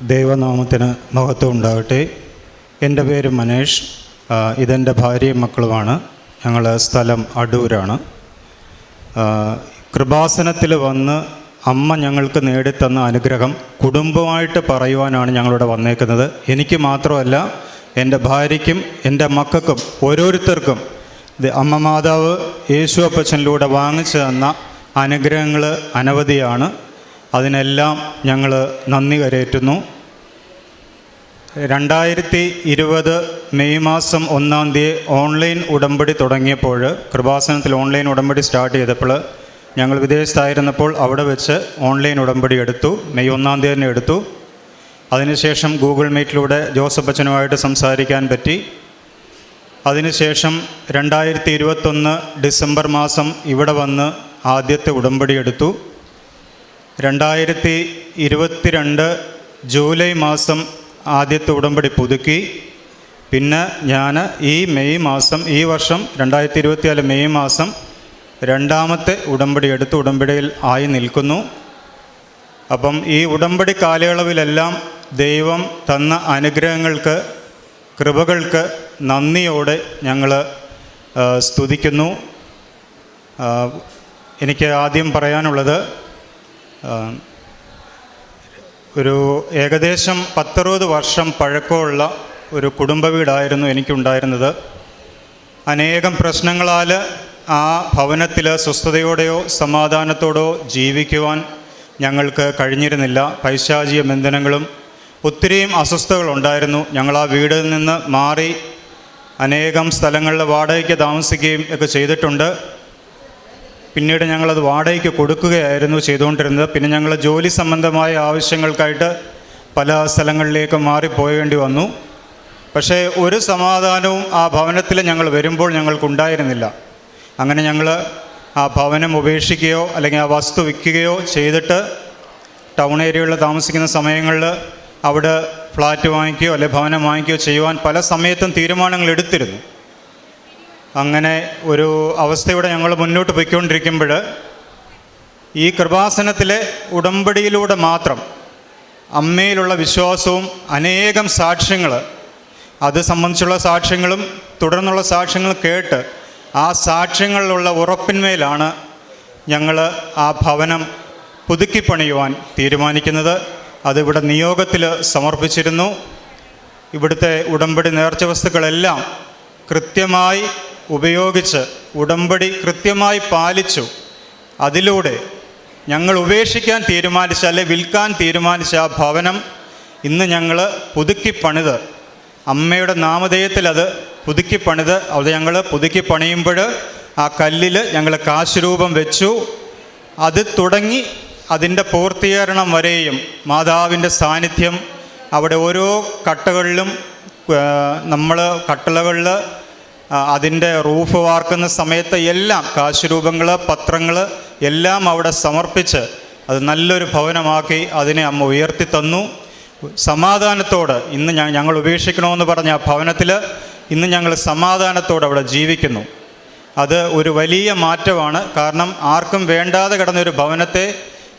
ദൈവനാമത്തിന് മഹത്വം ഉണ്ടാകട്ടെ എന്റെ പേര് മനേഷ്. ഇതെന്റെ ഭാര്യയും മക്കളുമാണ്. ഞങ്ങൾ സ്ഥലം അടൂരാണ്. കൃപാസനത്തിൽ വന്ന് അമ്മ ഞങ്ങൾക്ക് നേടിത്തന്ന അനുഗ്രഹം കുടുംബമായിട്ട് പറയുവാനാണ് ഞങ്ങളിവിടെ വന്നേക്കുന്നത്. എനിക്ക് മാത്രമല്ല എന്റെ ഭാര്യയ്ക്കും എന്റെ മക്കൾക്കും ഓരോരുത്തർക്കും അമ്മ മാതാവ് യേശു അപ്പച്ചനിലൂടെ വാങ്ങിച്ചു തന്ന അനുഗ്രഹങ്ങൾ അനവധിയാണ്. അതിനെല്ലാം ഞങ്ങൾ നന്ദി കരയേറ്റുന്നു. രണ്ടായിരത്തി ഇരുപത് മെയ് മാസം ഒന്നാം തീയതി ഓൺലൈൻ ഉടമ്പടി തുടങ്ങിയപ്പോൾ കൃപാസനത്തിൽ ഓൺലൈൻ ഉടമ്പടി സ്റ്റാർട്ട് ചെയ്തപ്പോൾ ഞങ്ങൾ വിദേശത്തായിരുന്നപ്പോൾ അവിടെ വെച്ച് ഓൺലൈൻ ഉടമ്പടി എടുത്തു മെയ് ഒന്നാം തീയതി തന്നെ എടുത്തു. അതിനുശേഷം ഗൂഗിൾ മീറ്റിലൂടെ ജോസഫ് അച്ഛനുമായിട്ട് സംസാരിക്കാൻ പറ്റി. അതിനുശേഷം രണ്ടായിരത്തി ഇരുപത്തൊന്ന് ഡിസംബർ മാസം ഇവിടെ വന്ന് ആദ്യത്തെ ഉടമ്പടി എടുത്തു. രണ്ടായിരത്തി ഇരുപത്തിരണ്ട് ജൂലൈ മാസം ആദ്യത്തെ ഉടമ്പടി പുതുക്കി. പിന്നെ ഞാൻ ഈ മെയ് മാസം ഈ വർഷം രണ്ടായിരത്തി ഇരുപത്തിനാല് മെയ് മാസം രണ്ടാമത്തെ ഉടമ്പടി എടുത്ത് ഉടമ്പടിയിൽ ആയി നിൽക്കുന്നു. അപ്പം ഈ ഉടമ്പടി കാലയളവിലെല്ലാം ദൈവം തന്ന അനുഗ്രഹങ്ങൾക്ക് കൃപകൾക്ക് നന്ദിയോടെ ഞങ്ങൾ സ്തുതിക്കുന്നു. എനിക്ക് ആദ്യം പറയാനുള്ളത് ഒരു ഏകദേശം പത്തറുപത് വർഷം പഴക്കമുള്ള ഒരു കുടുംബ വീടായിരുന്നു എനിക്കുണ്ടായിരുന്നത്. അനേകം പ്രശ്നങ്ങളാൽ ആ ഭവനത്തിൽ സ്വസ്ഥതയോടെയോ സമാധാനത്തോടോ ജീവിക്കുവാൻ ഞങ്ങൾക്ക് കഴിഞ്ഞിരുന്നില്ല. പൈശാചിക ബന്ധനങ്ങളും ഒത്തിരിയും അസ്വസ്ഥതകളുണ്ടായിരുന്നു. ഞങ്ങൾ ആ വീടിൽ നിന്ന് മാറി അനേകം സ്ഥലങ്ങളിൽ വാടകയ്ക്ക് താമസിക്കുകയും ഒക്കെ ചെയ്തിട്ടുണ്ട്. പിന്നീട് ഞങ്ങളത് വാടകയ്ക്ക് കൊടുക്കുകയായിരുന്നു ചെയ്തുകൊണ്ടിരുന്നത്. പിന്നെ ഞങ്ങൾ ജോലി സംബന്ധമായ ആവശ്യങ്ങൾക്കായിട്ട് പല സ്ഥലങ്ങളിലേക്ക് മാറിപ്പോകേണ്ടി വന്നു. പക്ഷേ ഒരു സമാധാനവും ആ ഭവനത്തിൽ ഞങ്ങൾ വരുമ്പോൾ ഞങ്ങൾക്കുണ്ടായിരുന്നില്ല. അങ്ങനെ ഞങ്ങൾ ആ ഭവനം ഉപേക്ഷിക്കുകയോ അല്ലെങ്കിൽ ആ വസ്തു വിൽക്കുകയോ ചെയ്തിട്ട് ടൗൺ ഏരിയകളിൽ താമസിക്കുന്ന സമയങ്ങളിൽ അവിടെ ഫ്ലാറ്റ് വാങ്ങിക്കുകയോ അല്ലെങ്കിൽ ഭവനം വാങ്ങിക്കുകയോ ചെയ്യുവാൻ പല സമയത്തും തീരുമാനങ്ങൾ എടുത്തിരുന്നു. അങ്ങനെ ഒരു അവസ്ഥയുടെ ഞങ്ങൾ മുന്നോട്ട് പോയിക്കൊണ്ടിരിക്കുമ്പോൾ ഈ കൃപാസനത്തിലെ ഉടമ്പടിയിലൂടെ മാത്രം അമ്മയിലുള്ള വിശ്വാസവും അനേകം സാക്ഷ്യങ്ങൾ അത് സംബന്ധിച്ചുള്ള സാക്ഷ്യങ്ങളും തുടർന്നുള്ള സാക്ഷ്യങ്ങളും കേട്ട് ആ സാക്ഷ്യങ്ങളിലുള്ള ഉറപ്പിന്മേലാണ് ഞങ്ങൾ ആ ഭവനം പുതുക്കിപ്പണിയുവാൻ തീരുമാനിക്കുന്നത്. അതിവിടെ നിയോഗത്തിൽ സമർപ്പിച്ചിരുന്നു. ഇവിടുത്തെ ഉടമ്പടി നേർച്ച വസ്തുക്കളെല്ലാം കൃത്യമായി ഉപയോഗിച്ച് ഉടമ്പടി കൃത്യമായി പാലിച്ചു. അതിലൂടെ ഞങ്ങൾ ഉപേക്ഷിക്കാൻ തീരുമാനിച്ച അല്ലെ വിൽക്കാൻ തീരുമാനിച്ച ആ ഭവനം ഇന്ന് ഞങ്ങൾ പുതുക്കി പണിത്. അമ്മയുടെ നാമധേയത്തിൽ അത് പുതുക്കി പണിത്. അത് ഞങ്ങൾ പുതുക്കി പണിയുമ്പോൾ ആ കല്ലിൽ ഞങ്ങൾ കാശുരൂപം വെച്ചു. അത് തുടങ്ങി അതിന്റെ പൂർത്തീകരണം വരെയും മാതാവിന്റെ സാന്നിധ്യം അവിടെ ഓരോ കട്ടകളിലും നമ്മൾ കട്ടളകളിൽ അതിന്റെ റൂഫ് വാർക്കുന്ന സമയത്ത് എല്ലാം കാശുരൂപങ്ങൾ പത്രങ്ങൾ എല്ലാം അവിടെ സമർപ്പിച്ച് അത് നല്ലൊരു ഭവനമാക്കി അതിനെ അമ്മ ഉയർത്തി തന്നു. സമാധാനത്തോട് ഇന്ന് ഞങ്ങൾ ഉപേക്ഷിക്കണമെന്ന് പറഞ്ഞ ആ ഭവനത്തിൽ ഇന്ന് ഞങ്ങൾ സമാധാനത്തോടെ അവിടെ ജീവിക്കുന്നു. അത് ഒരു വലിയ മാറ്റമാണ്. കാരണം ആർക്കും വേണ്ടാതെ കിടന്നൊരു ഭവനത്തെ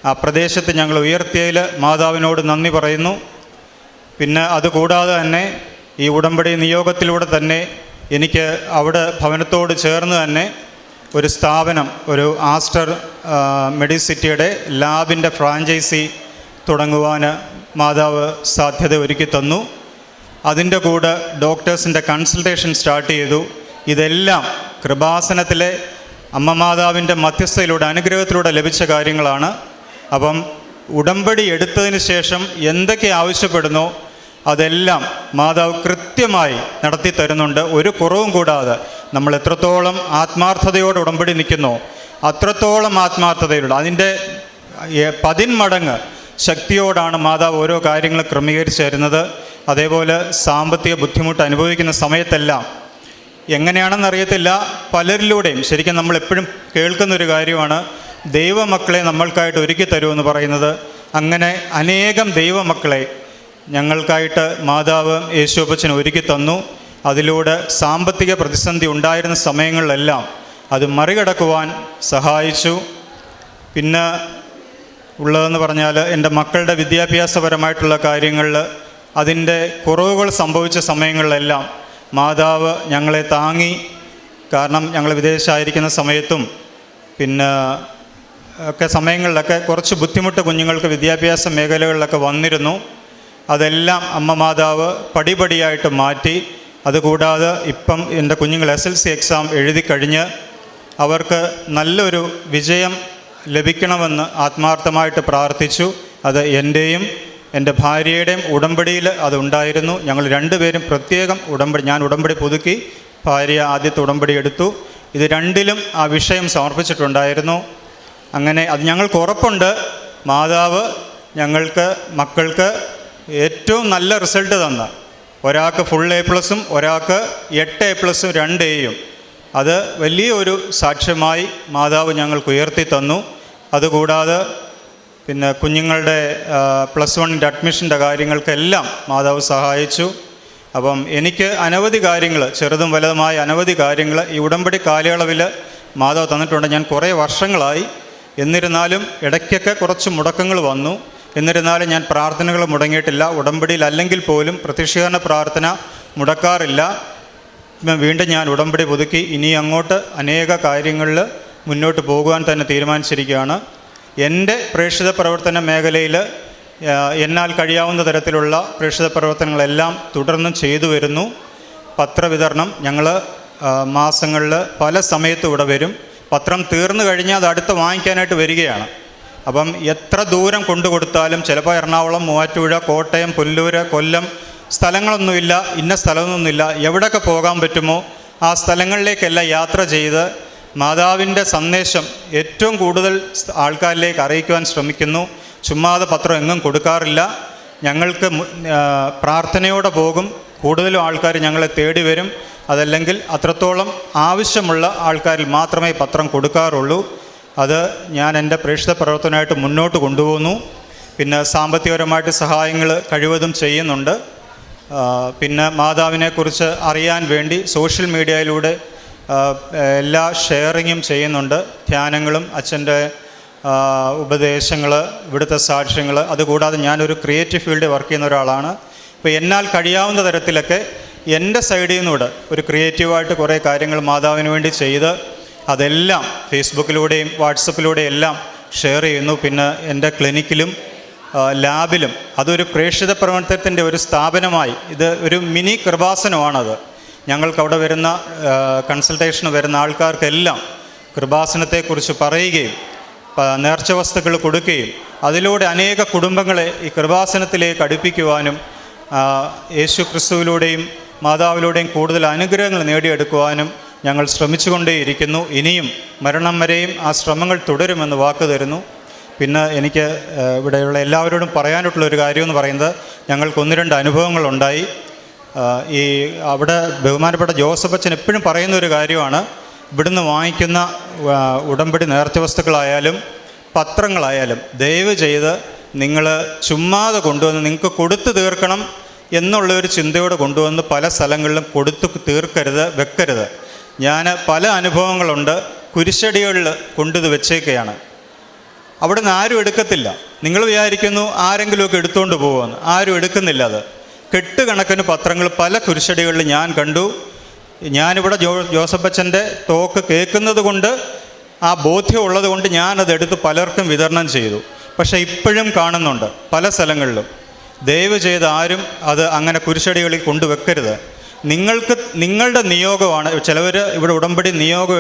ആ പ്രദേശത്ത് ഞങ്ങൾ ഉയർത്തിയതിൽ മാതാവിനോട് നന്ദി പറയുന്നു. പിന്നെ അതുകൂടാതെ തന്നെ ഈ ഉടമ്പടി നിയോഗത്തിലൂടെ തന്നെ എനിക്ക് അവിടെ ഭവനത്തോട് ചേർന്ന് തന്നെ ഒരു സ്ഥാപനം ഒരു ആസ്റ്റർ മെഡിസിറ്റിയുടെ ലാബിന്റെ ഫ്രാഞ്ചൈസി തുടങ്ങുവാൻ മാതാവ് സാധ്യത ഒരുക്കി തന്നു. അതിന്റെ കൂടെ ഡോക്ടേഴ്സിന്റെ കൺസൾട്ടേഷൻ സ്റ്റാർട്ട് ചെയ്തു. ഇതെല്ലാം കൃപാസനത്തിലെ അമ്മ മാതാവിന്റെ മധ്യസ്ഥയിലൂടെ അനുഗ്രഹത്തിലൂടെ ലഭിച്ച കാര്യങ്ങളാണ്. അപ്പം ഉടമ്പടി എടുത്തതിന് ശേഷം എന്തൊക്കെ ആവശ്യപ്പെടുന്നോ അതെല്ലാം മാതാവ് കൃത്യമായി നടത്തി തരുന്നുണ്ട്. ഒരു കുറവും കൂടാതെ നമ്മൾ എത്രത്തോളം ആത്മാർത്ഥതയോട് ഉടമ്പടി നിൽക്കുന്നു അത്രത്തോളം ആത്മാർത്ഥതയുള്ള അതിന്റെ പതിന്മടങ്ങ് ശക്തിയോടാണ് മാതാവ് ഓരോ കാര്യങ്ങൾ ക്രമീകരിച്ച് തരുന്നത്. അതേപോലെ സാമ്പത്തിക ബുദ്ധിമുട്ട് അനുഭവിക്കുന്ന സമയത്തെല്ലാം എങ്ങനെയാണെന്നറിയത്തില്ല പലരിലൂടെയും ശരിക്കും നമ്മൾ എപ്പോഴും കേൾക്കുന്ന ഒരു കാര്യമാണ് ദൈവമക്കളെ നമ്മൾക്കായിട്ട് ഒരുക്കി തരുമെന്ന് പറയുന്നത്. അങ്ങനെ അനേകം ദൈവമക്കളെ ഞങ്ങൾക്കായിട്ട് മാതാവ് യേശുപ്പച്ചൻ ഒരുക്കി തന്നു. അതിലൂടെ സാമ്പത്തിക പ്രതിസന്ധി ഉണ്ടായിരുന്ന സമയങ്ങളിലെല്ലാം അത് മറികടക്കുവാൻ സഹായിച്ചു. പിന്നെ ഉള്ളതെന്ന് പറഞ്ഞാൽ എന്റെ മക്കളുടെ വിദ്യാഭ്യാസപരമായിട്ടുള്ള കാര്യങ്ങളിൽ അതിന്റെ കുറവുകൾ സംഭവിച്ച സമയങ്ങളിലെല്ലാം മാതാവ് ഞങ്ങളെ താങ്ങി. കാരണം ഞങ്ങൾ വിദേശമായിരിക്കുന്ന സമയത്തും പിന്നെ ഒക്കെ സമയങ്ങളിലൊക്കെ കുറച്ച് ബുദ്ധിമുട്ട് കുഞ്ഞുങ്ങൾക്ക് വിദ്യാഭ്യാസ മേഖലകളിലൊക്കെ വന്നിരുന്നു. അതെല്ലാം അമ്മ മാതാവ് പടിപടിയായിട്ട് മാറ്റി. അതുകൂടാതെ ഇപ്പം എന്റെ കുഞ്ഞുങ്ങൾ എസ് എൽ സി എക്സാം എഴുതി കഴിഞ്ഞ് അവർക്ക് നല്ലൊരു വിജയം ലഭിക്കണമെന്ന് ആത്മാർത്ഥമായിട്ട് പ്രാർത്ഥിച്ചു. അത് എന്റെയും എന്റെ ഭാര്യയുടെയും ഉടമ്പടിയിൽ അതുണ്ടായിരുന്നു ഞങ്ങൾ രണ്ടുപേരും പ്രത്യേകം ഉടമ്പടി ഞാൻ ഉടമ്പടി പുതുക്കി ഭാര്യ ആദ്യത്തെ ഉടമ്പടി എടുത്തു. ഇത് രണ്ടിലും ആ വിഷയം സമർപ്പിച്ചിട്ടുണ്ടായിരുന്നു. അങ്ങനെ അത് ഞങ്ങൾക്ക് ഉറപ്പുണ്ട്. മാതാവ് ഞങ്ങൾക്ക് മക്കൾക്ക് ഏറ്റവും നല്ല റിസൾട്ട് തന്ന. ഒരാൾക്ക് ഫുൾ എ പ്ലസും ഒരാൾക്ക് എട്ട് എ പ്ലസും രണ്ട് എയും അത് വലിയൊരു സാക്ഷ്യമായി മാതാവ് ഞങ്ങൾക്ക് ഉയർത്തി തന്നു. അതുകൂടാതെ പിന്നെ കുഞ്ഞുങ്ങളുടെ പ്ലസ് വണ്ണിന്റെ അഡ്മിഷന്റെ കാര്യങ്ങൾക്കെല്ലാം മാതാവ് സഹായിച്ചു. അപ്പം എനിക്ക് അനവധി കാര്യങ്ങൾ ചെറുതും വലുതുമായ അനവധി കാര്യങ്ങൾ ഈ ഉടമ്പടി കാലയളവിൽ മാതാവ് തന്നിട്ടുണ്ട്. ഞാൻ കുറേ വർഷങ്ങളായി. എന്നിരുന്നാലും ഇടയ്ക്കൊക്കെ കുറച്ച് മുടക്കങ്ങൾ വന്നു. എന്നിരുന്നാലും ഞാൻ പ്രാർത്ഥനകൾ മുടങ്ങിയിട്ടില്ല. ഉടമ്പടിയിൽ അല്ലെങ്കിൽ പോലും പ്രതിഷേധന പ്രാർത്ഥന മുടക്കാറില്ല. വീണ്ടും ഞാൻ ഉടമ്പടി പുതുക്കി. ഇനി അങ്ങോട്ട് അനേക കാര്യങ്ങളിൽ മുന്നോട്ട് പോകുവാൻ തന്നെ തീരുമാനിച്ചിരിക്കുകയാണ്. എന്റെ പ്രേക്ഷിത പ്രവർത്തന മേഖലയിൽ എന്നാൽ കഴിയാവുന്ന തരത്തിലുള്ള പ്രേക്ഷിത പ്രവർത്തനങ്ങളെല്ലാം തുടർന്നും ചെയ്തു വരുന്നു. പത്രവിതരണം ഞങ്ങൾ മാസങ്ങളിൽ പല സമയത്തും ഇവിടെ വരും. പത്രം തീർന്നു കഴിഞ്ഞാൽ അത് അടുത്ത് വാങ്ങിക്കാനായിട്ട് വരികയാണ്. അപ്പം എത്ര ദൂരം കൊണ്ടു കൊടുത്താലും ചിലപ്പോൾ എറണാകുളം മൂവാറ്റുപുഴ കോട്ടയം പുല്ലൂർ കൊല്ലം സ്ഥലങ്ങളൊന്നുമില്ല ഇന്ന സ്ഥലമൊന്നുമില്ല. എവിടെയൊക്കെ പോകാൻ പറ്റുമോ ആ സ്ഥലങ്ങളിലേക്കെല്ലാം യാത്ര ചെയ്ത് മാതാവിന്റെ സന്ദേശം ഏറ്റവും കൂടുതൽ ആൾക്കാരിലേക്ക് അറിയിക്കുവാൻ ശ്രമിക്കുന്നു. ചുമ്മാതെ പത്രം എങ്ങും കൊടുക്കാറില്ല. ഞങ്ങൾക്ക് പ്രാർത്ഥനയോടെ പോകും. കൂടുതലും ആൾക്കാർ ഞങ്ങളെ തേടി വരും. അതല്ലെങ്കിൽ അത്രത്തോളം ആവശ്യമുള്ള ആൾക്കാരിൽ മാത്രമേ പത്രം കൊടുക്കാറുള്ളൂ. അത് ഞാൻ എന്റെ പ്രേക്ഷിത പ്രവർത്തനമായിട്ട് മുന്നോട്ട് കൊണ്ടുപോകുന്നു. പിന്നെ സാമ്പത്തികപരമായിട്ട് സഹായങ്ങൾ കഴിവതും ചെയ്യുന്നുണ്ട്. പിന്നെ മാതാവിനെക്കുറിച്ച് അറിയാൻ വേണ്ടി സോഷ്യൽ മീഡിയയിലൂടെ എല്ലാ ഷെയറിങ്ങും ചെയ്യുന്നുണ്ട്. ധ്യാനങ്ങളും അച്ഛന്റെ ഉപദേശങ്ങൾ ഇവിടുത്തെ സാക്ഷ്യങ്ങൾ അതുകൂടാതെ ഞാനൊരു ക്രിയേറ്റീവ് ഫീൽഡിൽ വർക്ക് ചെയ്യുന്ന ഒരാളാണ്. അപ്പോൾ എന്നാൽ കഴിയാവുന്ന തരത്തിലൊക്കെ എന്റെ സൈഡിൽ നിന്നൂടെ ഒരു ക്രിയേറ്റീവായിട്ട് കുറേ കാര്യങ്ങൾ മാതാവിന് വേണ്ടി ചെയ്ത് അതെല്ലാം ഫേസ്ബുക്കിലൂടെയും വാട്സപ്പിലൂടെയും എല്ലാം ഷെയർ ചെയ്യുന്നു. പിന്നെ എന്റെ ക്ലിനിക്കിലും ലാബിലും അതൊരു പ്രേക്ഷിത പ്രവർത്തനത്തിന്റെ ഒരു സ്ഥാപനമായി. ഇത് ഒരു മിനി കൃപാസനമാണത്. ഞങ്ങൾക്ക് അവിടെ വരുന്ന കൺസൾട്ടേഷന് വരുന്ന ആൾക്കാർക്കെല്ലാം കൃപാസനത്തെക്കുറിച്ച് പറയുകയും നേർച്ച വസ്തുക്കൾ കൊടുക്കുകയും അതിലൂടെ അനേക കുടുംബങ്ങളെ ഈ കൃപാസനത്തിലേക്ക് അടുപ്പിക്കുവാനും യേശു ക്രിസ്തുവിലൂടെയും മാതാവിലൂടെയും കൂടുതൽ അനുഗ്രഹങ്ങൾ നേടിയെടുക്കുവാനും ഞങ്ങൾ ശ്രമിച്ചുകൊണ്ടേയിരിക്കുന്നു. ഇനിയും മരണം വരെയും ആ ശ്രമങ്ങൾ തുടരുമെന്ന് വാക്ക് തരുന്നു. പിന്നെ എനിക്ക് ഇവിടെയുള്ള എല്ലാവരോടും പറയാനായിട്ടുള്ള ഒരു കാര്യമെന്ന് പറയുന്നത് ഞങ്ങൾക്ക് ഒന്ന് രണ്ട് അനുഭവങ്ങളുണ്ടായി. ഈ അവിടെ ബഹുമാനപ്പെട്ട ജോസഫ് അച്ഛൻ എപ്പോഴും പറയുന്ന ഒരു കാര്യമാണ് ഇവിടുന്ന് വാങ്ങിക്കുന്ന ഉടമ്പടി നേർച്ച വസ്തുക്കളായാലും പത്രങ്ങളായാലും ദയവ് ചെയ്ത് നിങ്ങൾ ചുമ്മാതെ കൊണ്ടുവന്ന് നിങ്ങൾക്ക് കൊടുത്തു തീർക്കണം എന്നുള്ള ഒരു ചിന്തയോടെ കൊണ്ടുവന്ന് പല സ്ഥലങ്ങളിലും കൊടുത്തു തീർക്കരുത് വെക്കരുത്. ഞാൻ പല അനുഭവങ്ങളുണ്ട് കുരിശടികളിൽ കൊണ്ടത് വെച്ചേക്കുകയാണ് അവിടുന്ന് ആരും എടുക്കത്തില്ല. നിങ്ങൾ വിചാരിക്കുന്നു ആരെങ്കിലുമൊക്കെ എടുത്തുകൊണ്ട് പോകുമെന്ന് ആരും എടുക്കുന്നില്ല അത്. കെട്ടുകണക്കിന് പത്രങ്ങൾ പല കുരിശടികളിൽ ഞാൻ കണ്ടു. ഞാനിവിടെ ജോ ജോസഫ് അച്ഛന്റെ ടോക്ക് കേൾക്കുന്നത് കൊണ്ട് ആ ബോധ്യമുള്ളത് കൊണ്ട് ഞാനത് എടുത്ത് പലർക്കും വിതരണം ചെയ്തു. പക്ഷേ ഇപ്പോഴും കാണുന്നുണ്ട് പല സ്ഥലങ്ങളിലും. ദയവ് ചെയ്ത് ആരും അത് അങ്ങനെ കുരിശടികളിൽ കൊണ്ടുവെക്കരുത്. നിങ്ങൾക്ക് നിങ്ങളുടെ നിയോഗമാണ് ചിലവർ ഇവിടെ ഉടമ്പടി നിയോഗം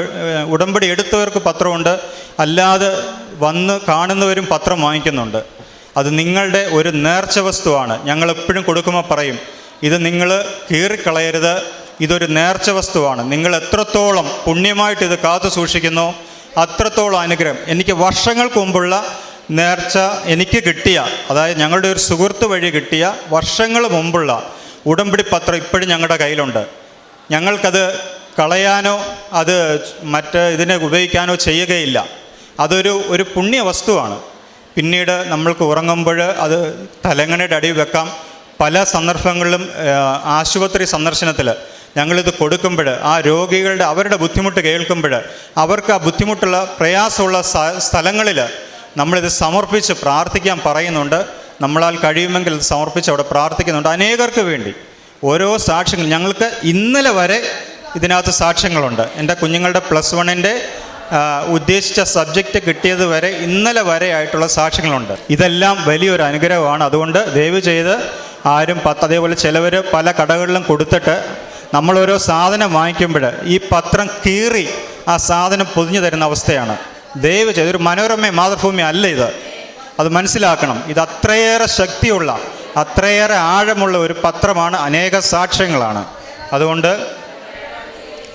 ഉടമ്പടി എടുത്തവർക്ക് പത്രമുണ്ട് അല്ലാതെ വന്ന് കാണുന്നവരും പത്രം വാങ്ങിക്കുന്നുണ്ട്. അത് നിങ്ങളുടെ ഒരു നേർച്ച വസ്തുവാണ്. ഞങ്ങൾ എപ്പോഴും കൊടുക്കുമ്പോൾ പറയും ഇത് നിങ്ങൾ കീറിക്കളയരുത് ഇതൊരു നേർച്ച വസ്തുവാണ്. നിങ്ങൾ എത്രത്തോളം പുണ്യമായിട്ട് ഇത് കാത്തു സൂക്ഷിക്കുന്നു അത്രത്തോളം അനുഗ്രഹം. എനിക്ക് വർഷങ്ങൾക്ക് മുമ്പുള്ള നേർച്ച എനിക്ക് കിട്ടിയ അതായത് ഞങ്ങളുടെ ഒരു സുഹൃത്ത് വഴി കിട്ടിയ വർഷങ്ങൾ മുമ്പുള്ള ഉടമ്പടി പത്രം ഇപ്പോഴും ഞങ്ങളുടെ കയ്യിലുണ്ട്. ഞങ്ങൾക്കത് കളയാനോ അത് മറ്റ് ഇതിനെ ഉപയോഗിക്കാനോ ചെയ്യുകയില്ല. അതൊരു ഒരു പുണ്യ വസ്തുവാണ്. പിന്നീട് നമ്മൾക്ക് ഉറങ്ങുമ്പോൾ അത് തലങ്ങണയുടെ അടി വെക്കാം. പല സന്ദർഭങ്ങളിലും ആശുപത്രി സന്ദർശനത്തിൽ ഞങ്ങളിത് കൊടുക്കുമ്പോൾ ആ രോഗികളുടെ അവരുടെ ബുദ്ധിമുട്ട് കേൾക്കുമ്പോൾ അവർക്ക് ആ ബുദ്ധിമുട്ടുള്ള പ്രയാസമുള്ള സ്ഥ- സ്ഥലങ്ങളിൽ നമ്മളിത് സമർപ്പിച്ച് പ്രാർത്ഥിക്കാൻ പറയുന്നുണ്ട്. നമ്മളാൽ കഴിയുമെങ്കിൽ സമർപ്പിച്ച് അവിടെ പ്രാർത്ഥിക്കുന്നുണ്ട് അനേകർക്ക് വേണ്ടി. ഓരോ സാക്ഷ്യങ്ങൾ ഞങ്ങൾക്ക് ഇന്നലെ വരെ ഇതിനകത്ത് സാക്ഷ്യങ്ങളുണ്ട്. എന്റെ കുഞ്ഞുങ്ങളുടെ പ്ലസ് വണ്ണിന്റെ ഉദ്ദേശിച്ച സബ്ജക്റ്റ് കിട്ടിയത് വരെ ഇന്നലെ വരെ ആയിട്ടുള്ള സാക്ഷ്യങ്ങളുണ്ട്. ഇതെല്ലാം വലിയൊരു അനുഗ്രഹമാണ്. അതുകൊണ്ട് ദയവ് ചെയ്ത് ആരും പത്ത് അതേപോലെ ചിലവർ പല കടകളിലും കൊടുത്തിട്ട് നമ്മളോരോ സാധനം വാങ്ങിക്കുമ്പോൾ ഈ പത്രം കീറി ആ സാധനം പൊതിഞ്ഞു തരുന്ന അവസ്ഥയാണ്. ദയവ് ചെയ്ത് ഒരു മനോരമ മാതൃഭൂമി അല്ല ഇത്. അത് മനസ്സിലാക്കണം. ഇത് അത്രയേറെ ശക്തിയുള്ള അത്രയേറെ ആഴമുള്ള ഒരു പത്രമാണ് അനേക സാക്ഷ്യങ്ങളാണ്. അതുകൊണ്ട്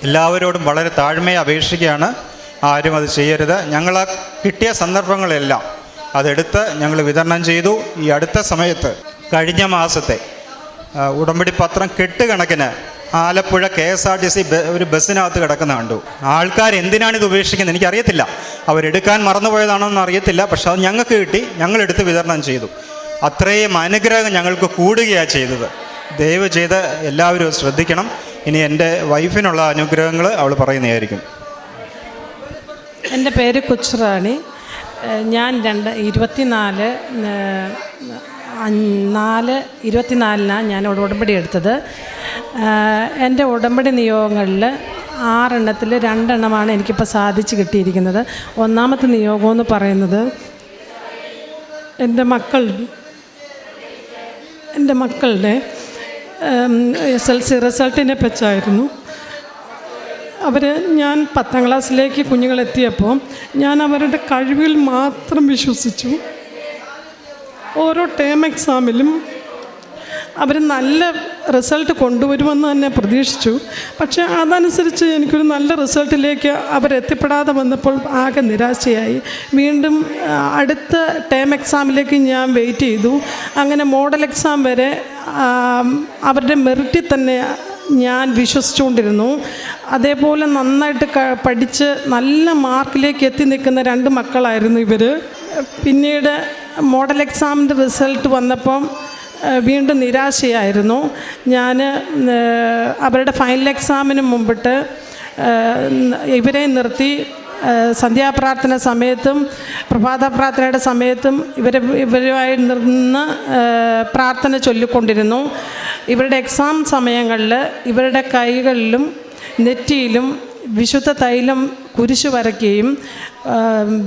എല്ലാവരോടും വളരെ താഴ്മയെ അപേക്ഷിക്കുകയാണ്. ആരും അത് ചെയ്യരുത്. ഞങ്ങൾ കിട്ടിയ സന്ദർഭങ്ങളെല്ലാം അതെടുത്ത് ഞങ്ങൾ വിതരണം ചെയ്തു. ഈ അടുത്ത സമയത്ത് കഴിഞ്ഞ മാസത്തെ ഉടമ്പടി പത്രം കെട്ടുകണക്കിന് Alappuzha K S R T C ഒരു ബസ്സിനകത്ത് കിടക്കുന്ന കണ്ടു. ആൾക്കാർ എന്തിനാണ് ഇത് ഉപേക്ഷിക്കുന്നത് എനിക്കറിയത്തില്ല. അവരെടുക്കാൻ മറന്നുപോയതാണോ എന്ന് അറിയത്തില്ല. പക്ഷെ അത് ഞങ്ങൾക്ക് കിട്ടി ഞങ്ങൾ എടുത്ത് വിതരണം ചെയ്തു. അത്രയും അനുഗ്രഹം ഞങ്ങൾക്ക് കൂടുകയാണ് ചെയ്തത്. ദയവ് ചെയ്ത് എല്ലാവരും ശ്രദ്ധിക്കണം. ഇനി എന്റെ വൈഫിനുള്ള അനുഗ്രഹങ്ങൾ അവൾ പറയുന്നതായിരിക്കും. എന്റെ പേര് കൊച്ചുറാണി. ഞാൻ രണ്ട് ഇരുപത്തിനാല് നാല് ഇരുപത്തിനാലിനാണ് ഞാൻ ഉടമ്പടി എടുത്തത്. എന്റെ ഉടമ്പടി നിയോഗങ്ങളിൽ ആറെണ്ണത്തിൽ രണ്ടെണ്ണമാണ് എനിക്കിപ്പോൾ സാധിച്ച് കിട്ടിയിരിക്കുന്നത്. ഒന്നാമത്തെ നിയോഗം എന്ന് പറയുന്നത് എന്റെ മക്കൾ എന്റെ മക്കളുടെ എസ് എൽ സി റിസൾട്ടിനെ പറ്റായിരുന്നു അവർ ഞാൻ പത്താം ക്ലാസ്സിലേക്ക് കുഞ്ഞുങ്ങളെത്തിയപ്പോൾ ഞാൻ അവരുടെ കഴിവിൽ മാത്രം വിശ്വസിച്ചു. ഓരോ ടേം എക്സാമിലും അവർ നല്ല റിസൾട്ട് കൊണ്ടുവരുമെന്ന് തന്നെ പ്രതീക്ഷിച്ചു. പക്ഷേ അതനുസരിച്ച് എനിക്കൊരു നല്ല റിസൾട്ടിലേക്ക് അവരെത്തിപ്പെടാതെ വന്നപ്പോൾ ആകെ നിരാശയായി. വീണ്ടും അടുത്ത ടേം എക്സാമിലേക്ക് ഞാൻ വെയിറ്റ് ചെയ്തു. അങ്ങനെ മോഡൽ എക്സാം വരെ അവരുടെ മെറിറ്റിൽ തന്നെ ഞാൻ വിശ്വസിച്ചുകൊണ്ടിരുന്നു. അതേപോലെ നന്നായിട്ട് പഠിച്ച് നല്ല മാർക്കിലേക്ക് എത്തി നിൽക്കുന്ന രണ്ട് മക്കളായിരുന്നു ഇവർ പിന്നീട് മോഡൽ എക്സാമിന്റെ റിസൾട്ട് വന്നപ്പം വീണ്ടും നിരാശയായിരുന്നു. ഞാൻ അവരുടെ ഫൈനൽ എക്സാമിന് മുമ്പിട്ട് ഇവരെ നിർത്തി സന്ധ്യാപ്രാർത്ഥന സമയത്തും പ്രഭാത പ്രാർത്ഥനയുടെ സമയത്തും ഇവരെ ഇവരുമായി നിന്ന് പ്രാർത്ഥന ചൊല്ലിക്കൊണ്ടിരുന്നു. ഇവരുടെ എക്സാം സമയങ്ങളിൽ ഇവരുടെ കൈകളിലും നെറ്റിയിലും വിശുദ്ധ തൈലം കുരിശു വരയ്ക്കുകയും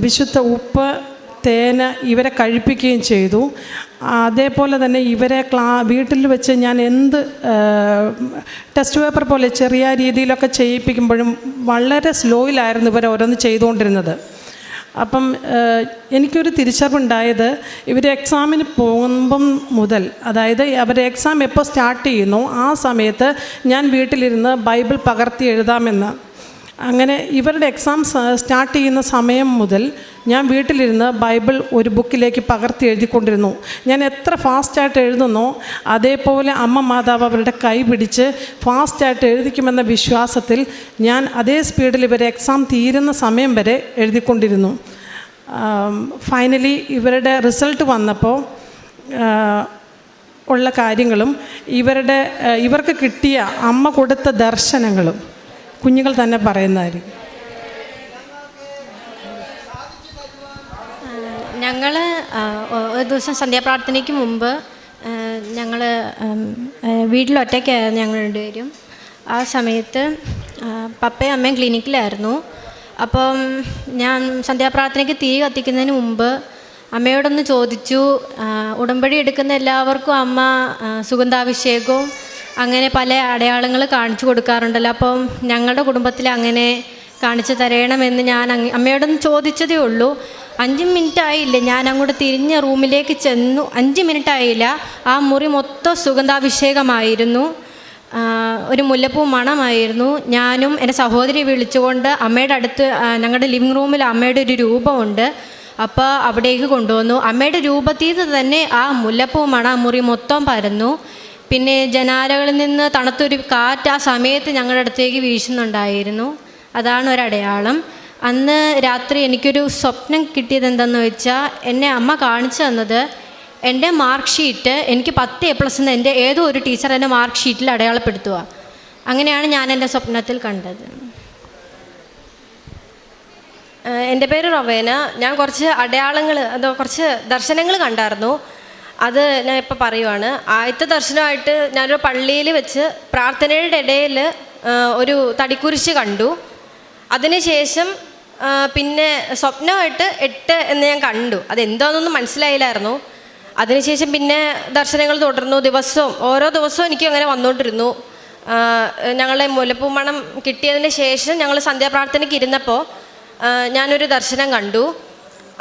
വിശുദ്ധ ഉപ്പ് തേന് ഇവരെ കഴിപ്പിക്കുകയും ചെയ്തു. അതേപോലെ തന്നെ ഇവരെ ക്ലാ വീട്ടിൽ വെച്ച് ഞാൻ എന്ത് ടെസ്റ്റ് പേപ്പർ പോലെ ചെറിയ രീതിയിലൊക്കെ ചെയ്യിപ്പിക്കുമ്പോഴും വളരെ സ്ലോയിലായിരുന്നു ഇവർ ഓരോന്ന് ചെയ്തുകൊണ്ടിരുന്നത്. അപ്പം എനിക്കൊരു തിരിച്ചറിവുണ്ടായത് ഇവർ എക്സാമിന് പോകുമ്പം മുതൽ അതായത് അവർ എക്സാം എപ്പോൾ സ്റ്റാർട്ട് ചെയ്യുന്നു ആ സമയത്ത് ഞാൻ വീട്ടിലിരുന്ന് ബൈബിൾ പകർത്തി എഴുതാമെന്ന്. അങ്ങനെ ഇവരുടെ എക്സാം സ്റ്റാർട്ട് ചെയ്യുന്ന സമയം മുതൽ ഞാൻ വീട്ടിലിരുന്ന് ബൈബിൾ ഒരു ബുക്കിലേക്ക് പകർത്തി എഴുതിക്കൊണ്ടിരുന്നു. ഞാൻ എത്ര ഫാസ്റ്റായിട്ട് എഴുതുന്നോ അതേപോലെ അമ്മ മാതാവ് അവരുടെ കൈ പിടിച്ച് ഫാസ്റ്റായിട്ട് എഴുതിക്കുമെന്ന വിശ്വാസത്തിൽ ഞാൻ അതേ സ്പീഡിൽ ഇവരെ എക്സാം തീരുന്ന സമയം വരെ എഴുതിക്കൊണ്ടിരുന്നു. ഫൈനലി ഇവരുടെ റിസൾട്ട് വന്നപ്പോൾ ഉള്ള കാര്യങ്ങളും ഇവരുടെ ഇവർക്ക് കിട്ടിയ അമ്മ കൊടുത്ത ദർശനങ്ങളും കുഞ്ഞുങ്ങൾ തന്നെ പറയുന്നതായിരിക്കും. ഞങ്ങൾ ഒരു ദിവസം സന്ധ്യാപ്രാർത്ഥനയ്ക്ക് മുമ്പ് ഞങ്ങൾ വീട്ടിലൊറ്റയ്ക്കായിരുന്നു ഞങ്ങൾ രണ്ടുപേരും. ആ സമയത്ത് പപ്പയും അമ്മയും ക്ലിനിക്കിലായിരുന്നു. അപ്പം ഞാൻ സന്ധ്യാപ്രാർത്ഥനയ്ക്ക് തീ കത്തിക്കുന്നതിന് മുമ്പ് അമ്മയോടൊന്ന് ചോദിച്ചു. ഉടമ്പടി എടുക്കുന്ന എല്ലാവർക്കും അമ്മ സുഗന്ധാഭിഷേകവും അങ്ങനെ പല അടയാളങ്ങൾ കാണിച്ചു കൊടുക്കാറുണ്ടല്ലോ. അപ്പം ഞങ്ങളുടെ കുടുംബത്തിൽ അങ്ങനെ കാണിച്ചു തരണമെന്ന് ഞാൻ അമ്മയോടൊന്ന് ചോദിച്ചതേ ഉള്ളൂ. അഞ്ച് മിനിറ്റ് ആയില്ല ഞാൻ അങ്ങോട്ട് തിരിഞ്ഞ റൂമിലേക്ക് ചെന്നു. അഞ്ച് മിനിറ്റ് ആയില്ല. ആ മുറി മൊത്തം സുഗന്ധാഭിഷേകമായിരുന്നു. ഒരു മുല്ലപ്പൂ മണമായിരുന്നു. ഞാനും എന്റെ സഹോദരി വിളിച്ചുകൊണ്ട് അമ്മയുടെ അടുത്ത് ഞങ്ങളുടെ ലിവിങ് റൂമിൽ അമ്മയുടെ ഒരു രൂപമുണ്ട്. അപ്പോൾ അവിടേക്ക് കൊണ്ടുവന്നു. അമ്മയുടെ രൂപത്തിൽ നിന്ന് തന്നെ ആ മുല്ലപ്പൂ മണ മുറി മൊത്തം പരന്നു. പിന്നെ ജനാലകളിൽ നിന്ന് തണുത്തൊരു കാറ്റ് ആ സമയത്ത് ഞങ്ങളുടെ അടുത്തേക്ക് വീശുന്നുണ്ടായിരുന്നു. അതാണ് ഒരടയാളം. അന്ന് രാത്രി എനിക്കൊരു സ്വപ്നം കിട്ടിയത് എന്തെന്ന് വെച്ചാൽ എന്നെ അമ്മ കാണിച്ചു തന്നത് എന്റെ മാർക്ക് ഷീറ്റ് എനിക്ക് പത്ത് എ പ്ലസ് എന്ന് എന്റെ ഏതോ ഒരു ടീച്ചർ എന്റെ മാർക്ക് ഷീറ്റിൽ അടയാളപ്പെടുത്തുക അങ്ങനെയാണ് ഞാൻ എന്റെ സ്വപ്നത്തിൽ കണ്ടത്. എന്റെ പേര് റൊവേന. ഞാൻ കുറച്ച് അടയാളങ്ങൾ അതോ കുറച്ച് ദർശനങ്ങൾ കണ്ടായിരുന്നു. അത് ഞാൻ ഇപ്പോൾ പറയുവാണ്. ആദ്യത്തെ ദർശനമായിട്ട് ഞാനൊരു പള്ളിയിൽ വെച്ച് പ്രാർത്ഥനയുടെ ഇടയിൽ ഒരു തടിക്കുരിശ് കണ്ടു. അതിനുശേഷം പിന്നെ സ്വപ്നമായിട്ട് എട്ട് എന്ന് ഞാൻ കണ്ടു. അതെന്താണെന്നൊന്നും മനസ്സിലായില്ലായിരുന്നു. അതിനുശേഷം പിന്നെ ദർശനങ്ങൾ തുടർന്നു. ദിവസവും ഓരോ ദിവസവും എനിക്ക് അങ്ങനെ വന്നുകൊണ്ടിരുന്നു ഞങ്ങളുടെ ഞങ്ങളെ മുലപ്പൂമണം കിട്ടിയതിന് ശേഷം ഞങ്ങൾ സന്ധ്യാപ്രാർത്ഥനയ്ക്ക് ഇരുന്നപ്പോൾ ഞാനൊരു ദർശനം കണ്ടു.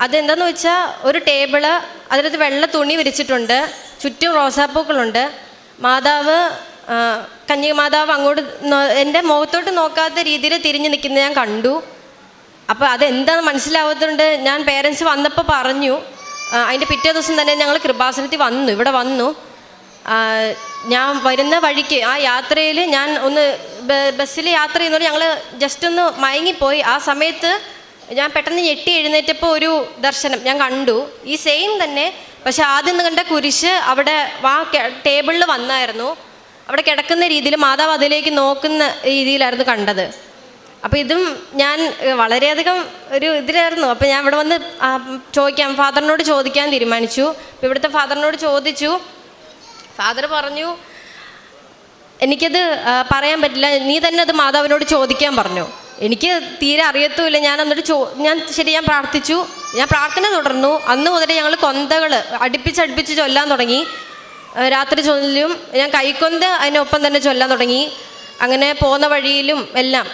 അതെന്താണെന്ന് വെച്ചാൽ ഒരു ടേബിൾ അതിനകത്ത് വെള്ള തുണി വിരിച്ചിട്ടുണ്ട് ചുറ്റും റോസാപ്പൂക്കളുണ്ട്. മാതാവ് കഞ്ഞി കന്യക മാതാവ് അങ്ങോട്ട് എന്റെ മുഖത്തോട്ട് നോക്കാത്ത രീതിയിൽ തിരിഞ്ഞു നിൽക്കുന്നത് ഞാൻ കണ്ടു. അപ്പോൾ അതെന്താണെന്ന് മനസ്സിലാവാത്തതുകൊണ്ട് ഞാൻ പേരൻസ് വന്നപ്പോൾ പറഞ്ഞു അതിന്റെ പിറ്റേ ദിവസം തന്നെ ഞങ്ങൾ കൃപാസനത്തിൽ വന്നു ഇവിടെ വന്നു. ഞാൻ വരുന്ന വഴിക്ക് ആ യാത്രയിൽ ഞാൻ ഒന്ന് ബസ്സിൽ യാത്ര ചെയ്യുന്നവർ ഞങ്ങൾ ജസ്റ്റ് ഒന്ന് മയങ്ങിപ്പോയി. ആ സമയത്ത് ഞാൻ പെട്ടെന്ന് ഞെട്ടി എഴുന്നേറ്റപ്പോൾ ഒരു ദർശനം. ഞാൻ കണ്ടു. ഈ സെയിം തന്നെ. പക്ഷെ ആദ്യം കണ്ട കുരിശ് അവിടെ ആ ടേബിളിൽ വന്നായിരുന്നു. അവിടെ കിടക്കുന്ന രീതിയിൽ മാതാവ് അതിലേക്ക് നോക്കുന്ന രീതിയിലായിരുന്നു കണ്ടത്. അപ്പോൾ ഇതും ഞാൻ വളരെയധികം ഒരു ഇതിലായിരുന്നു. അപ്പോൾ ഞാൻ ഇവിടെ വന്ന് ചോദിക്കാം. ഫാദറിനോട് ചോദിക്കാൻ തീരുമാനിച്ചു. അപ്പോൾ ഇവിടുത്തെ ഫാദറിനോട് ചോദിച്ചു. ഫാദർ പറഞ്ഞു എനിക്കത് പറയാൻ പറ്റില്ല. നീ തന്നെ അത് മാതാവിനോട് ചോദിക്കാൻ പറഞ്ഞു. എനിക്ക് തീരെ അറിയത്തുമില്ല. ഞാൻ എന്നിട്ട് ചോ ഞാൻ ശരി ഞാൻ പ്രാർത്ഥിച്ചു. ഞാൻ പ്രാർത്ഥന തുടർന്നു. അന്ന് മുതലേ ഞങ്ങൾ കൊന്തകൾ അടുപ്പിച്ചടുപ്പിച്ച് ചൊല്ലാൻ തുടങ്ങി. രാത്രി ചൊല്ലും. ഞാൻ കൈക്കൊന്ത് അതിനൊപ്പം തന്നെ ചൊല്ലാൻ തുടങ്ങി. അങ്ങനെ പോകുന്ന വഴിയിലും എല്ലാം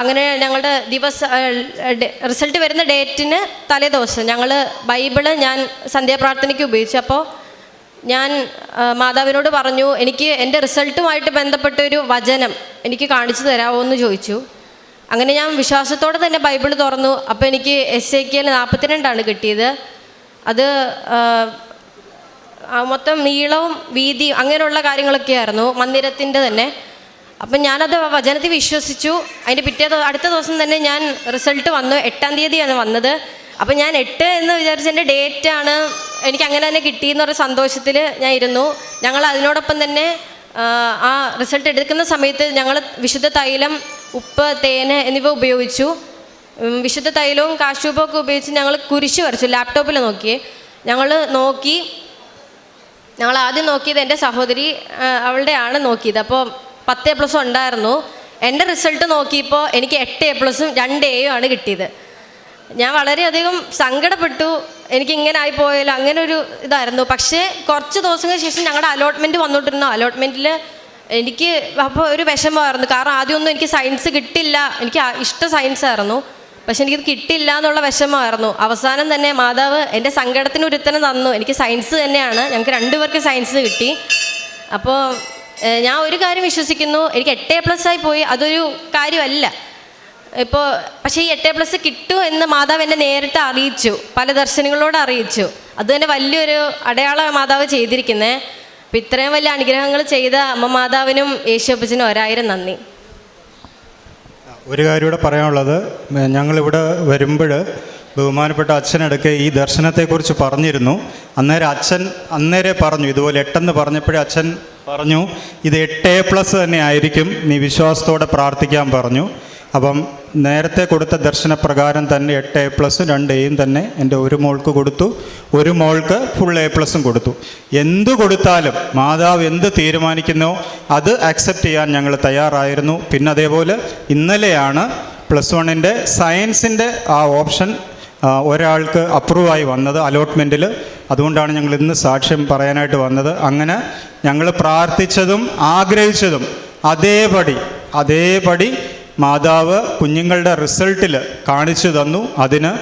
അങ്ങനെ ഞങ്ങളുടെ ദിവസ റിസൾട്ട് വരുന്ന ഡേറ്റിന് തലേ ദിവസം ഞങ്ങൾ ബൈബിൾ ഞാൻ സന്ധ്യാപ്രാർത്ഥനയ്ക്ക് ഉപയോഗിച്ചു. അപ്പോൾ ഞാൻ മാതാവിനോട് പറഞ്ഞു എനിക്ക് എന്റെ റിസൾട്ടുമായിട്ട് ബന്ധപ്പെട്ട ഒരു വചനം എനിക്ക് കാണിച്ചു തരാമോ എന്ന് ചോദിച്ചു. അങ്ങനെ ഞാൻ വിശ്വാസത്തോടെ തന്നെ ബൈബിൾ തുറന്നു. അപ്പോൾ എനിക്ക് എസ് ഐ കെയിൽ നാൽപ്പത്തിരണ്ടാണ് കിട്ടിയത് അത് മൊത്തം നീളവും വീതിയും അങ്ങനെയുള്ള കാര്യങ്ങളൊക്കെ ആയിരുന്നു മന്ദിരത്തിന്റെ തന്നെ. അപ്പം ഞാനത് വചനത്തിൽ വിശ്വസിച്ചു. അതിന്റെ പിറ്റേ അടുത്ത ദിവസം തന്നെ ഞാൻ റിസൾട്ട് വന്നു. എട്ടാം തീയതിയാണ് വന്നത്. അപ്പം ഞാൻ എട്ട് എന്ന് വിചാരിച്ച എന്റെ ആണ് എനിക്ക് അങ്ങനെ തന്നെ കിട്ടിയെന്നൊരു സന്തോഷത്തിൽ ഞാൻ ഇരുന്നു. ഞങ്ങൾ അതിനോടൊപ്പം തന്നെ ആ റിസൾട്ട് എടുക്കുന്ന സമയത്ത് ഞങ്ങൾ വിശുദ്ധ തൈലം ഉപ്പ് തേന് എന്നിവ ഉപയോഗിച്ചു. വിശുദ്ധ തൈലവും കാശുപൊക്കെ ഉപയോഗിച്ച് ഞങ്ങൾ കുരിശ് വരച്ചു ലാപ്ടോപ്പിൽ നോക്കി. ഞങ്ങൾ നോക്കി. ഞങ്ങൾ ആദ്യം നോക്കിയത് എന്റെ സഹോദരി അവളുടെ ആണ് നോക്കിയത്. അപ്പോൾ പത്ത് എ പ്ലസ് ഉണ്ടായിരുന്നു. എന്റെ റിസൾട്ട് നോക്കിയപ്പോൾ എനിക്ക് എട്ട് എ പ്ലസും രണ്ട് എയും ആണ് കിട്ടിയത്. ഞാൻ വളരെയധികം സങ്കടപ്പെട്ടു. എനിക്ക് ഇങ്ങനെ ആയി പോയാലോ അങ്ങനെ ഒരു ഇതായിരുന്നു. പക്ഷേ കുറച്ച് ദിവസങ്ങൾക്ക് ശേഷം ഞങ്ങളുടെ അലോട്ട്മെന്റ് വന്നിട്ടിരുന്നു അലോട്ട്മെന്റിൽ എനിക്ക് അപ്പോൾ ഒരു വിഷമമായിരുന്നു. കാരണം ആദ്യമൊന്നും എനിക്ക് സയൻസ് കിട്ടില്ല. എനിക്ക് ഇഷ്ട സയൻസ് ആയിരുന്നു. പക്ഷെ എനിക്കത് കിട്ടില്ല എന്നുള്ള വിഷമമായിരുന്നു. അവസാനം തന്നെ മാതാവ് എന്റെ സങ്കടത്തിന് ഒരുത്തനം തന്നു. എനിക്ക് സയൻസ് തന്നെയാണ്. ഞങ്ങൾക്ക് രണ്ടുപേർക്ക് സയൻസ് കിട്ടി. അപ്പോൾ ഞാൻ ഒരു കാര്യം വിശ്വസിക്കുന്നു. എനിക്ക് എട്ട് എ പ്ലസ് ആയി പോയി. അതൊരു കാര്യമല്ല. ഇപ്പോൾ പക്ഷേ ഈ എട്ട് പ്ലസ് കിട്ടും എന്ന് മാതാവ് എന്നെ നേരിട്ട് അറിയിച്ചു. പല ദർശനങ്ങളോട് അറിയിച്ചു. അത് തന്നെ വലിയൊരു അടയാള മാതാവ് ചെയ്തിരിക്കുന്നത് അപ്പം ഇത്രയും വലിയ അനുഗ്രഹങ്ങൾ ചെയ്ത അമ്മ മാതാവിനും യേശുപ്പച്ചനും ഒരായിരം നന്ദി. ഒരു കാര്യം കൂടെ പറയാനുള്ളത് ഞങ്ങളിവിടെ വരുമ്പോൾ ബഹുമാനപ്പെട്ട അച്ഛനടുക്കെ ഈ ദർശനത്തെക്കുറിച്ച് പറഞ്ഞിരുന്നു. അന്നേരം അച്ഛൻ അന്നേരെ പറഞ്ഞു ഇതുപോലെ എട്ടെന്ന് പറഞ്ഞപ്പോഴേ അച്ഛൻ പറഞ്ഞു ഇത് എട്ട് എ പ്ലസ് തന്നെ ആയിരിക്കും നീ വിശ്വാസത്തോടെ പ്രാർത്ഥിക്കാൻ പറഞ്ഞു. അപ്പം നേരത്തെ കൊടുത്ത ദർശനപ്രകാരം തന്നെ എട്ട് എ പ്ലസും രണ്ട് എയും തന്നെ എന്റെ ഒരു മോൾക്ക് കൊടുത്തു. ഒരു മോൾക്ക് ഫുൾ എ പ്ലസും കൊടുത്തു. എന്ത് കൊടുത്താലും മാതാവ് എന്ത് തീരുമാനിക്കുന്നോ അത് അക്സെപ്റ്റ് ചെയ്യാൻ ഞങ്ങൾ തയ്യാറായിരുന്നു. പിന്നെ അതേപോലെ ഇന്നലെയാണ് പ്ലസ് വണ്ണിന്റെ സയൻസിന്റെ ആ ഓപ്ഷൻ ഒരാൾക്ക് അപ്രൂവായി വന്നത് അലോട്ട്മെന്റിൽ. അതുകൊണ്ടാണ് ഞങ്ങൾ ഇന്ന് സാക്ഷ്യം പറയാനായിട്ട് വന്നത്. അങ്ങനെ ഞങ്ങൾ പ്രാർത്ഥിച്ചതും ആഗ്രഹിച്ചതും അതേപടി അതേപടി മാതാവ് കുഞ്ഞുങ്ങളുടെ റിസൾട്ടിൽ കാണിച്ചു തന്നു. അതിന്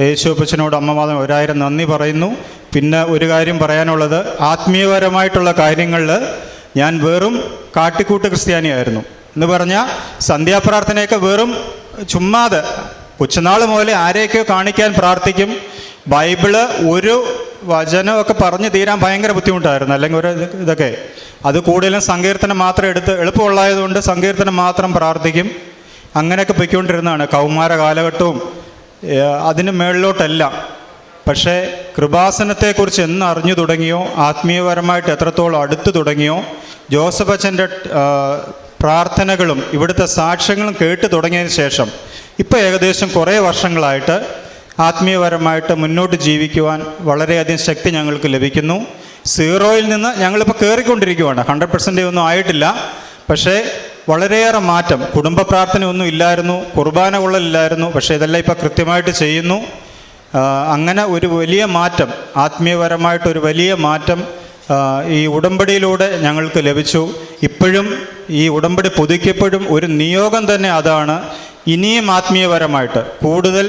യേശുപ്പച്ചനോട് അമ്മമാതം ഒരായിരം നന്ദി പറയുന്നു. പിന്നെ ഒരു കാര്യം പറയാനുള്ളത് ആത്മീയപരമായിട്ടുള്ള കാര്യങ്ങളിൽ ഞാൻ വെറും കാട്ടിക്കൂട്ട് ക്രിസ്ത്യാനിയായിരുന്നു. എന്ന് പറഞ്ഞാൽ സന്ധ്യാപ്രാർത്ഥനയൊക്കെ വെറും ചുമ്മാതെ കൊച്ചുനാൾ മുതലേ ആരെയൊക്കെയോ കാണിക്കാൻ പ്രാർത്ഥിക്കും. ബൈബിൾ ഒരു വചനമൊക്കെ പറഞ്ഞു തീരാൻ ഭയങ്കര ബുദ്ധിമുട്ടായിരുന്നു. അല്ലെങ്കിൽ ഒരു ഇത് ഇതൊക്കെ. അത് കൂടുതലും സങ്കീർത്തനം മാത്രം എടുത്ത് എളുപ്പമുള്ളതുകൊണ്ട് സങ്കീർത്തനം മാത്രം പ്രാർത്ഥിക്കും. അങ്ങനെയൊക്കെ പൊയ്ക്കൊണ്ടിരുന്നതാണ്. കൗമാര കാലഘട്ടവും അതിന് മേളിലോട്ടെല്ലാം. പക്ഷേ കൃപാസനത്തെക്കുറിച്ച് എന്ന് അറിഞ്ഞു തുടങ്ങിയോ ആത്മീയപരമായിട്ട് എത്രത്തോളം അടുത്തു തുടങ്ങിയോ ജോസഫ് അച്ഛന്റെ പ്രാർത്ഥനകളും ഇവിടുത്തെ സാക്ഷ്യങ്ങളും കേട്ട് തുടങ്ങിയതിന് ശേഷം ഇപ്പോൾ ഏകദേശം കുറേ വർഷങ്ങളായിട്ട് ആത്മീയപരമായിട്ട് മുന്നോട്ട് ജീവിക്കുവാൻ വളരെയധികം ശക്തി ഞങ്ങൾക്ക് ലഭിക്കുന്നു. സീറോയിൽ നിന്ന് ഞങ്ങളിപ്പോൾ കയറിക്കൊണ്ടിരിക്കുവാണ്. ഹൺഡ്രഡ് പെർസെന്റേജ് ഒന്നും ആയിട്ടില്ല. പക്ഷേ വളരെയേറെ മാറ്റം. കുടുംബ പ്രാർത്ഥന ഒന്നും ഇല്ലായിരുന്നു കുർബാന കൊള്ളലില്ലായിരുന്നു പക്ഷേ ഇതെല്ലാം ഇപ്പോൾ കൃത്യമായിട്ട് ചെയ്യുന്നു. അങ്ങനെ ഒരു വലിയ മാറ്റം ആത്മീയപരമായിട്ടൊരു വലിയ മാറ്റം ഈ ഉടമ്പടിയിലൂടെ ഞങ്ങൾക്ക് ലഭിച്ചു. ഇപ്പോഴും ഈ ഉടമ്പടി പുതുക്കിയപ്പോഴും ഒരു നിയോഗം തന്നെ അതാണ്. ഇനിയും ആത്മീയപരമായിട്ട് കൂടുതൽ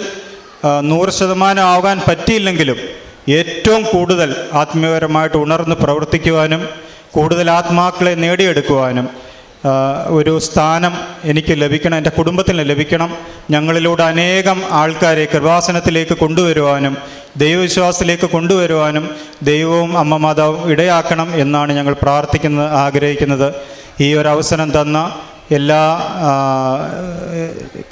നൂറ് ശതമാനം ആകാൻ പറ്റിയില്ലെങ്കിലും ഏറ്റവും കൂടുതൽ ആത്മീയപരമായിട്ട് ഉണർന്ന് പ്രവർത്തിക്കുവാനും കൂടുതൽ ആത്മാക്കളെ നേടിയെടുക്കുവാനും ഒരു സ്ഥാനം എനിക്ക് ലഭിക്കണം എന്റെ കുടുംബത്തിന് ലഭിക്കണം. ഞങ്ങളിലൂടെ അനേകം ആൾക്കാരെ കൃപാസനത്തിലേക്ക് കൊണ്ടുവരുവാനും ദൈവവിശ്വാസത്തിലേക്ക് കൊണ്ടുവരുവാനും ദൈവവും അമ്മ മാതാവും ഇടയാക്കണം എന്നാണ് ഞങ്ങൾ പ്രാർത്ഥിക്കുന്നത് ആഗ്രഹിക്കുന്നത്. ഈ ഒരു അവസരം തന്ന എല്ലാ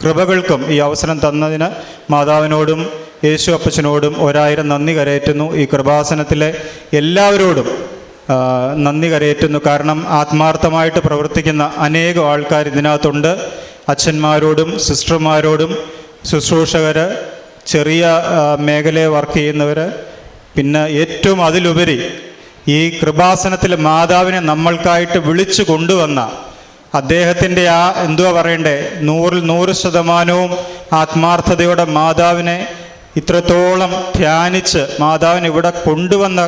കൃപകൾക്കും ഈ അവസരം തന്നതിന് മാതാവിനോടും യേശു അപ്പച്ചനോടും ഒരായിരം നന്ദി കരയറ്റുന്നു. ഈ കൃപാസനത്തിലെ എല്ലാവരോടും നന്ദി കരയേറ്റുന്നു. കാരണം ആത്മാർത്ഥമായിട്ട് പ്രവർത്തിക്കുന്ന അനേകം ആൾക്കാർ ഇതിനകത്തുണ്ട്. അച്ഛന്മാരോടും സിസ്റ്റർമാരോടും ശുശ്രൂഷകർ ചെറിയ മേഖലയെ വർക്ക് ചെയ്യുന്നവർ. പിന്നെ ഏറ്റവും അതിലുപരി ഈ കൃപാസനത്തിൽ മാതാവിനെ നമ്മൾക്കായിട്ട് വിളിച്ചു കൊണ്ടുവന്ന അദ്ദേഹത്തിന്റെ ആ എന്തുവാ പറയണ്ടേ നൂറിൽ നൂറ് ശതമാനവും ആത്മാർത്ഥതയോടെ മാതാവിനെ ഇത്രത്തോളം ധ്യാനിച്ച് മാതാവിനെ ഇവിടെ കൊണ്ടുവന്ന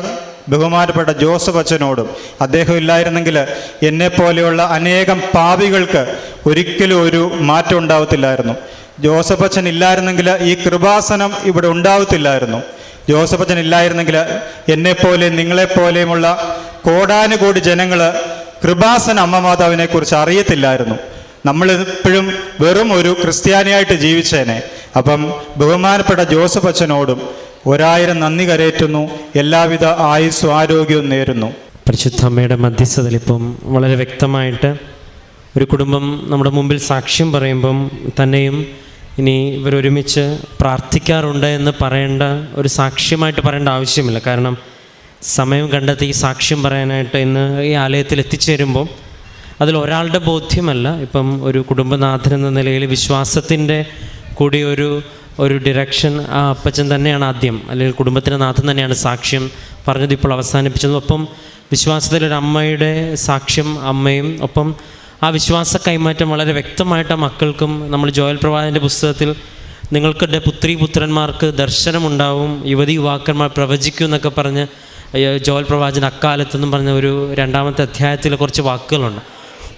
ബഹുമാനപ്പെട്ട ജോസഫ് അച്ഛനോടും അദ്ദേഹം ഇല്ലായിരുന്നെങ്കിൽ എന്നെപ്പോലെയുള്ള അനേകം പാപികൾക്ക് ഒരിക്കലും ഒരു മാറ്റം ഉണ്ടാവത്തില്ലായിരുന്നു. ജോസഫ് അച്ഛൻ ഇല്ലായിരുന്നെങ്കിൽ ഈ കൃപാസനം ഇവിടെ ഉണ്ടാവത്തില്ലായിരുന്നു. ജോസഫ് അച്ഛൻ ഇല്ലായിരുന്നെങ്കിൽ എന്നെപ്പോലെ നിങ്ങളെപ്പോലെയുമുള്ള കോടാനുകോടി ജനങ്ങൾ കൃപാസന അമ്മ മാതാവിനെ കുറിച്ച് അറിയത്തില്ലായിരുന്നു. നമ്മൾ എപ്പോഴും വെറും ഒരു ക്രിസ്ത്യാനിയായിട്ട് ജീവിച്ചേനെ. അപ്പം ബഹുമാനപ്പെട്ട ജോസഫ് അച്ഛനോടും ഒരായിരം നന്ദി കരയറ്റുന്നു എല്ലാവിധ ആയുസ്സും ആരോഗ്യവും നേരുന്നു. പരിശുദ്ധ അമ്മയുടെ മധ്യസ്ഥതയിൽ ഇപ്പം വളരെ വ്യക്തമായിട്ട് ഒരു കുടുംബം നമ്മുടെ മുമ്പിൽ സാക്ഷ്യം പറയുമ്പം തന്നെയും ഇനി ഇവരൊരുമിച്ച് പ്രാർത്ഥിക്കാറുണ്ട് എന്ന് പറയേണ്ട ഒരു സാക്ഷ്യമായിട്ട് പറയേണ്ട ആവശ്യമില്ല. കാരണം സമയം കണ്ടെത്തി ഈ സാക്ഷ്യം പറയാനായിട്ട് ഇന്ന് ഈ ആലയത്തിൽ എത്തിച്ചേരുമ്പോൾ അതിൽ ഒരാളുടെ ബോധ്യമല്ല. ഇപ്പം ഒരു കുടുംബനാഥൻ എന്ന നിലയിൽ വിശ്വാസത്തിന്റെ കൂടി ഒരു ഒരു ഡിറക്ഷൻ ആ അപ്പച്ചൻ തന്നെയാണ് ആദ്യം. അല്ലെങ്കിൽ കുടുംബത്തിന്റെ നാഥൻ തന്നെയാണ് സാക്ഷ്യം പറഞ്ഞത് ഇപ്പോൾ അവസാനിപ്പിച്ചതും. ഒപ്പം വിശ്വാസത്തിലൊരു അമ്മയുടെ സാക്ഷ്യം അമ്മയും. ഒപ്പം ആ വിശ്വാസ കൈമാറ്റം വളരെ വ്യക്തമായിട്ട് ആ മക്കൾക്കും നമ്മൾ ജോയൽ പ്രവാചന്റെ പുസ്തകത്തിൽ നിങ്ങൾക്കിടെ പുത്രി പുത്രന്മാർക്ക് ദർശനമുണ്ടാവും യുവതി യുവാക്കന്മാർ പ്രവചിക്കും എന്നൊക്കെ പറഞ്ഞ് ജോൽ പ്രവാചൻ അക്കാലത്തെന്നും പറഞ്ഞ ഒരു രണ്ടാമത്തെ അധ്യായത്തിൽ കുറച്ച് വാക്കുകളുണ്ട്.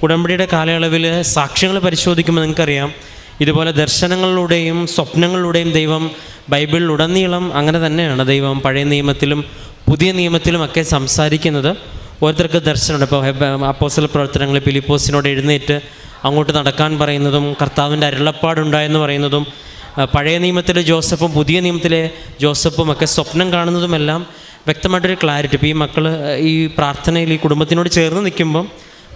ഉടമ്പടിയുടെ കാലയളവിൽ സാക്ഷ്യങ്ങൾ പരിശോധിക്കുമ്പോൾ നിങ്ങൾക്കറിയാം ഇതുപോലെ ദർശനങ്ങളിലൂടെയും സ്വപ്നങ്ങളിലൂടെയും ദൈവം ബൈബിളിലുടനീളം അങ്ങനെ തന്നെയാണ് ദൈവം പഴയ നിയമത്തിലും പുതിയ നിയമത്തിലുമൊക്കെ സംസാരിക്കുന്നത്. ഓരോരുത്തർക്ക് ദർശനമുണ്ട്. ഇപ്പോൾ അപ്പോസല പ്രവർത്തനങ്ങൾ പിലിപ്പോസിനോട് എഴുന്നേറ്റ് അങ്ങോട്ട് നടക്കാൻ പറയുന്നതും കർത്താവിന്റെ അരുളപ്പാടുണ്ടായെന്ന് പറയുന്നതും പഴയ നിയമത്തിലെ ജോസഫും പുതിയ നിയമത്തിലെ ജോസഫും ഒക്കെ സ്വപ്നം കാണുന്നതുമെല്ലാം വ്യക്തമായിട്ടൊരു ക്ലാരിറ്റി. ഇപ്പോൾ ഈ മക്കൾ ഈ പ്രാർത്ഥനയിൽ ഈ കുടുംബത്തിനോട് ചേർന്ന് നിൽക്കുമ്പം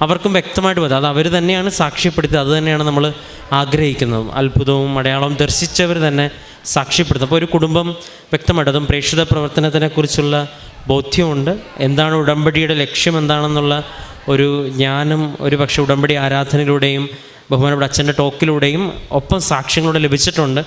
അവർക്കും വ്യക്തമായിട്ട് പറ്റും. അത് അവർ തന്നെയാണ് സാക്ഷ്യപ്പെടുത്തിയത്. അത് തന്നെയാണ് നമ്മൾ ആഗ്രഹിക്കുന്നത്. അത്ഭുതവും അടയാളവും ദർശിച്ചവർ തന്നെ സാക്ഷ്യപ്പെടുത്തും. അപ്പോൾ ഒരു കുടുംബം വ്യക്തമായിട്ട് അതും പ്രേക്ഷിത പ്രവർത്തനത്തിനെക്കുറിച്ചുള്ള ബോധ്യമുണ്ട്. എന്താണ് ഉടമ്പടിയുടെ ലക്ഷ്യം എന്താണെന്നുള്ള ഒരു ജ്ഞാനം ഒരു പക്ഷേ ഉടമ്പടി ആരാധനയിലൂടെയും ബഹുമാനപ്പെട്ട അച്ഛന്റെ ടോക്കിലൂടെയും ഒപ്പം സാക്ഷ്യങ്ങളൂടെ ലഭിച്ചിട്ടുണ്ട്.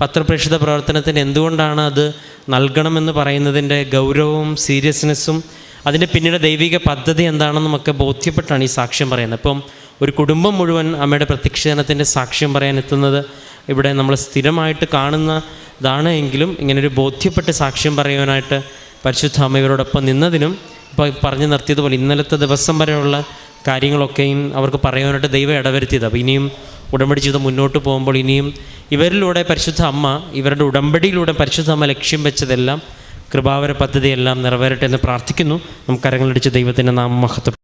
പത്രപ്രേക്ഷിത പ്രവർത്തനത്തിന് എന്തുകൊണ്ടാണ് അത് നൽകണമെന്ന് പറയുന്നതിന്റെ ഗൗരവവും സീരിയസ്നെസ്സും അതിന്റെ പിന്നീട് ദൈവിക പദ്ധതി എന്താണെന്നുമൊക്കെ ബോധ്യപ്പെട്ടാണ് ഈ സാക്ഷ്യം പറയുന്നത്. അപ്പം ഒരു കുടുംബം മുഴുവൻ അമ്മയുടെ പ്രത്യക്ഷീകരണത്തിന്റെ സാക്ഷ്യം പറയാൻ എത്തുന്നത് ഇവിടെ നമ്മൾ സ്ഥിരമായിട്ട് കാണുന്നതാണ് എങ്കിലും ഇങ്ങനൊരു ബോധ്യപ്പെട്ട് സാക്ഷ്യം പറയുവാനായിട്ട് പരിശുദ്ധ അമ്മയോടൊപ്പം നിന്നതിനും ഇപ്പോൾ പറഞ്ഞു നിർത്തിയതുപോലെ ഇന്നലത്തെ ദിവസം വരെയുള്ള കാര്യങ്ങളൊക്കെയും അവർക്ക് പറയാനായിട്ട് ദൈവം ഇടവരുത്തിയത്. അപ്പോൾ ഇനിയും ഉടമ്പടി ചെയ്ത് മുന്നോട്ട് പോകുമ്പോൾ ഇനിയും ഇവരിലൂടെ പരിശുദ്ധ അമ്മ ഇവരുടെ ഉടമ്പടിയിലൂടെ പരിശുദ്ധ അമ്മ ലക്ഷ്യം വെച്ചതെല്ലാം കൃപാവര പദ്ധതിയെല്ലാം നിറവേറട്ടെ എന്ന് പ്രാർത്ഥിക്കുന്നു. നമുക്ക് കരങ്ങളടിച്ച് ദൈവത്തിന്റെ നാമം മഹത്വം